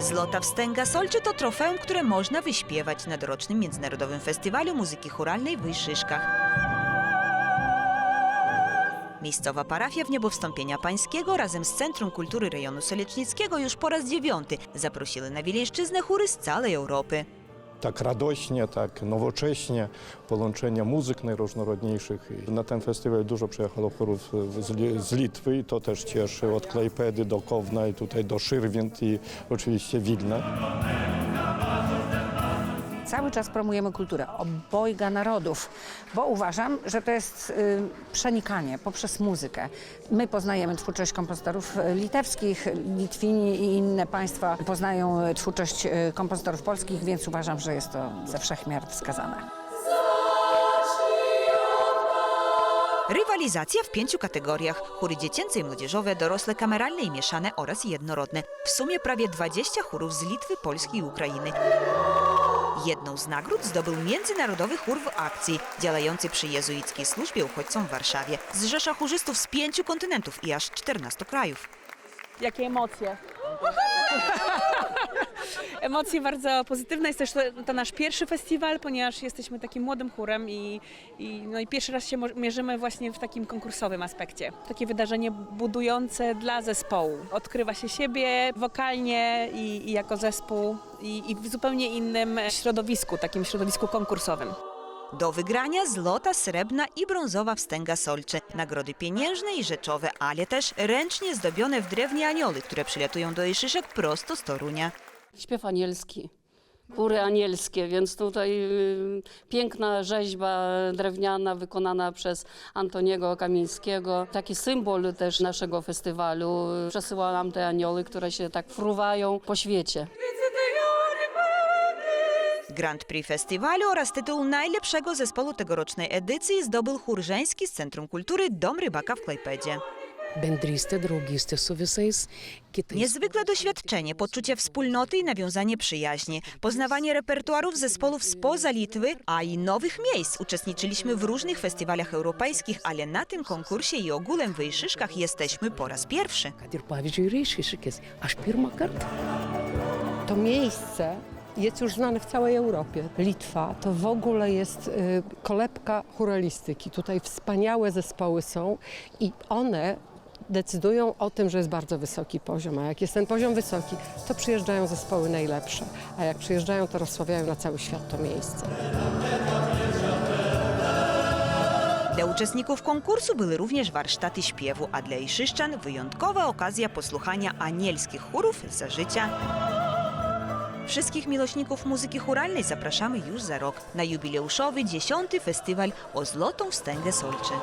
Złota Wstęga Solczy to trofeum, które można wyśpiewać na dorocznym Międzynarodowym Festiwalu Muzyki Churalnej w Wyszyszkach. Miejscowa parafia w Niebowstąpienia Pańskiego razem z Centrum Kultury Rejonu Solecznickiego już po raz dziewiąty zaprosiły na Wileńszczyznę chóry z całej Europy. Tak radośnie, tak nowocześnie, połączenia muzyk najróżnorodniejszych. Na ten festiwal dużo przyjechało chórów z Litwy i to też cieszy, od Klejpedy do Kowna i tutaj do Szyrwind i oczywiście Wilna. Cały czas promujemy kulturę obojga narodów, bo uważam, że to jest y, przenikanie poprzez muzykę. My poznajemy twórczość kompozytorów y, litewskich, Litwini i inne państwa poznają y, twórczość y, kompozytorów polskich, więc uważam, że jest to ze wszechmiar wskazane. Rywalizacja w pięciu kategoriach. Chóry dziecięce i młodzieżowe, dorosłe, kameralne i mieszane oraz jednorodne. W sumie prawie 20 chórów z Litwy, Polski i Ukrainy. Jedną z nagród zdobył Międzynarodowy Chór w Akcji, działający przy jezuickiej służbie uchodźcom w Warszawie. Zrzesza chórzystów z pięciu kontynentów i aż 14 krajów. Jakie emocje? Emocje bardzo pozytywne. Jest też to, to nasz pierwszy festiwal, ponieważ jesteśmy takim młodym chórem i, i, no i pierwszy raz się mierzymy właśnie w takim konkursowym aspekcie. Takie wydarzenie budujące dla zespołu. Odkrywa się siebie wokalnie i, i jako zespół i, i w zupełnie innym środowisku, takim środowisku konkursowym. Do wygrania złota, srebrna i brązowa wstęga solczy. Nagrody pieniężne i rzeczowe, ale też ręcznie zdobione w drewnie anioły, które przylatują do Iszyszek prosto z Torunia. Śpiew anielski. Chóry anielskie, więc tutaj y, piękna rzeźba drewniana wykonana przez Antoniego Kamińskiego. Taki symbol też naszego festiwalu. Przesyła nam te anioły, które się tak fruwają po świecie. Grand Prix festiwalu oraz tytuł najlepszego zespołu tegorocznej edycji zdobył chór żeński z Centrum Kultury Dom Rybaka w Klejpedzie. Bendrystė, draugystė su visais kitais. Niezwykłe doświadczenie, poczucie wspólnoty i nawiązanie przyjaźni, poznawanie repertuarów zespołów spoza Litwy, a i nowych miejsc. Uczestniczyliśmy w różnych festiwalach europejskich, ale na tym konkursie i ogółem w Ejszyszkach jesteśmy po raz pierwszy. Kad ir pavyzdžiui, reiškiškis. Aš pirmą kartą. To miejsce jest już znane w całej Europie. Litwa to w ogóle jest y, kolebka churalistyki. Tutaj wspaniałe zespoły są i one decydują o tym, że jest bardzo wysoki poziom. A jak jest ten poziom wysoki, to przyjeżdżają zespoły najlepsze. A jak przyjeżdżają, to rozsławiają na cały świat to miejsce. Dla uczestników konkursu były również warsztaty śpiewu, a dla Ejszyszczan wyjątkowa okazja posłuchania anielskich chórów za życia. Wszystkich miłośników muzyki churalnej zapraszamy już za rok na jubileuszowy 10. festiwal o Złotą Wstęgę Solczy.